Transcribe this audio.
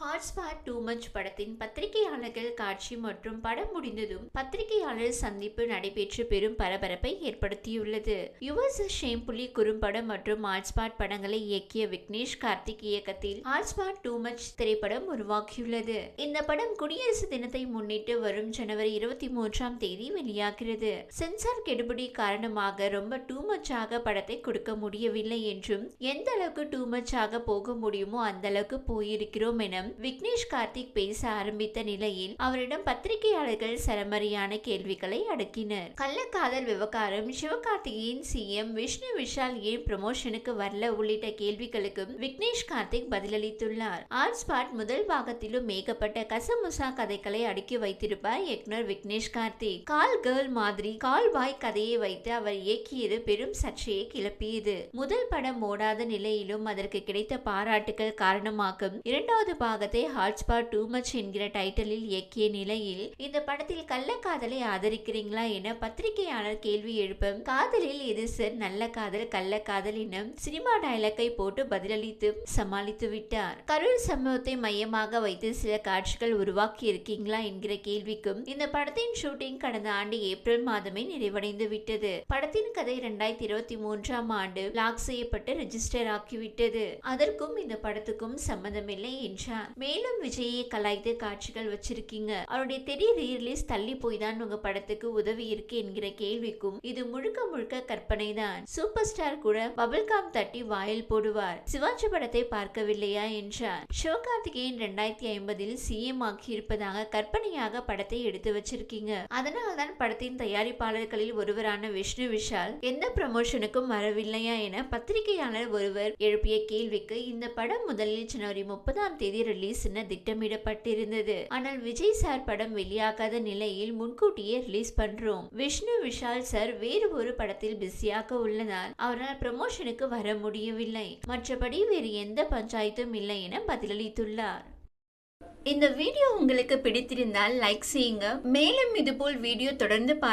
Hotspot too much படத்தின் பத்திரிகையாளர்கள் காட்சி மற்றும் படம் முடிந்ததும் பத்திரிகையாளர் சந்திப்பு நடைபெற்று பெரும் பரபரப்பை ஏற்படுத்தியுள்ளது. யுவர்ஸ் ஷேம்புலி குறும்படம் மற்றும் ஹாட்ஸ்பாட் படங்களை இயக்கிய விக்னேஷ் கார்த்திக் இயக்கத்தில் ஹாட்ஸ்பாட் டூ மச் திரைப்படம் உருவாக்கியுள்ளது இந்த படம் குடியரசு தினத்தை முன்னிட்டு வரும் ஜனவரி இருபத்தி மூன்றாம் தேதி வெளியாகிறது. சென்சார் கெடுபிடி காரணமாக ரொம்ப டூ மச்சாக படத்தை கொடுக்க முடியவில்லை என்றும் எந்த அளவுக்கு டூ மச்சாக போக முடியுமோ அந்த அளவுக்கு போயிருக்கிறோம் என விக்னேஷ் கார்த்திக் பேச ஆரம்பித்த நிலையில் அவரிடம் பத்திரிகையாளர்கள் சரமரியான கேள்விகளை அடக்கினர். கள்ளக்காதல் விவகாரம் சிவகார்த்திகேயன் சிஎம் விஷ்ணு விஷால் ஏன் ப்ரமோஷனுக்கு வரல உள்ளிட்ட கேள்விகளுக்கும் விக்னேஷ் கார்த்திக் பதிலளித்துள்ளார். ஆர்ட் ஸ்பாட் முதல் பாகத்திலும் மேகப்பட்ட கசமுசா கதைகளை அடுக்கி வைத்திருப்பார் இயக்குனர் விக்னேஷ் கார்த்திக். கால் கேர்ள் மாதிரி கால் பாய் கதையை வைத்து அவர் இயக்கியது பெரும் சர்ச்சையை கிளப்பியது. முதல் படம் ஓடாத நிலையிலும் அதற்கு கிடைத்த பாராட்டுகள் காரணமாகும். இரண்டாவது பாகம் பாகத்தை ஹாட்ஸ்பாட் டூ மச் என்கிற டைட்டிலில் இயக்கிய நிலையில் இந்த படத்தில் கள்ளக்காதலை ஆதரிக்கிறீங்களா என பத்திரிகையாளர் கேள்வி எழுப்பும் காதலில் எது சார் நல்ல காதல் கள்ளக்காதல் என சினிமா டயலக்கை போட்டு பதிலளித்து சமாளித்து விட்டார். கரூர் சம்பவத்தை மையமாக வைத்து சில காட்சிகள் உருவாக்கி இருக்கீங்களா என்கிற கேள்விக்கும் இந்த படத்தின் ஷூட்டிங் கடந்த ஆண்டு ஏப்ரல் மாதமே நிறைவடைந்து விட்டது. படத்தின் கதை இரண்டாயிரத்தி இருபத்தி மூன்றாம் ஆண்டு லாக் செய்யப்பட்டு ரெஜிஸ்டர் ஆக்கிவிட்டது. அதற்கும் இந்த படத்துக்கும் சம்மந்தமில்லை என்றார். மேலும் விஜயை கலாய்த்து காட்சிகள் வச்சிருக்கீங்க. அவருடைய தெரிய ரீரிலீஸ் தள்ளி போய் தான் உங்க படத்துக்கு உதவி இருக்கு என்கிற கேள்விக்கும் இது முழுக்க முழுக்க கற்பனை தான் சூப்பர் ஸ்டார் கூட பபிள்காம் தட்டி வாயில் போடுவார். சிவாஜி படத்தை பார்க்கவில்லையா என்றார். சிவகார்த்திகேயன் ரெண்டாயிரத்தி ஐம்பதில் சிஎம் ஆக்கி இருப்பதாக கற்பனையாக படத்தை எடுத்து வச்சிருக்கீங்க. அதனால்தான் படத்தின் தயாரிப்பாளர்களில் ஒருவரான விஷ்ணு விஷால் எந்த ப்ரமோஷனுக்கும் வரவில்லையா என பத்திரிகையாளர் ஒருவர் எழுப்பிய கேள்விக்கு இந்த படம் முதலில் ஜனவரி முப்பதாம் தேதி ரிலீஸ் என திட்டமிடப்பட்டிருந்தது. ஆனால் விஜய் சார் படம் வெளியாகாத நிலையில் முன்கூட்டியே ரிலீஸ் பண்றோம். விஷ்ணு விஷால் சார் வேறு ஒரு படத்தில் பிஸியாக உள்ளதால் அவரால் ப்ரமோஷனுக்கு வர முடியவில்லை. மற்றபடி வேறு எந்த பஞ்சாயத்தும் இல்லை என பதிலளித்துள்ளார். இந்த வீடியோ உங்களுக்கு பிடித்திருந்தால் லைக் செய்யுங்க. மேலும் இதுபோல் வீடியோ தொடர்ந்து பார்க்க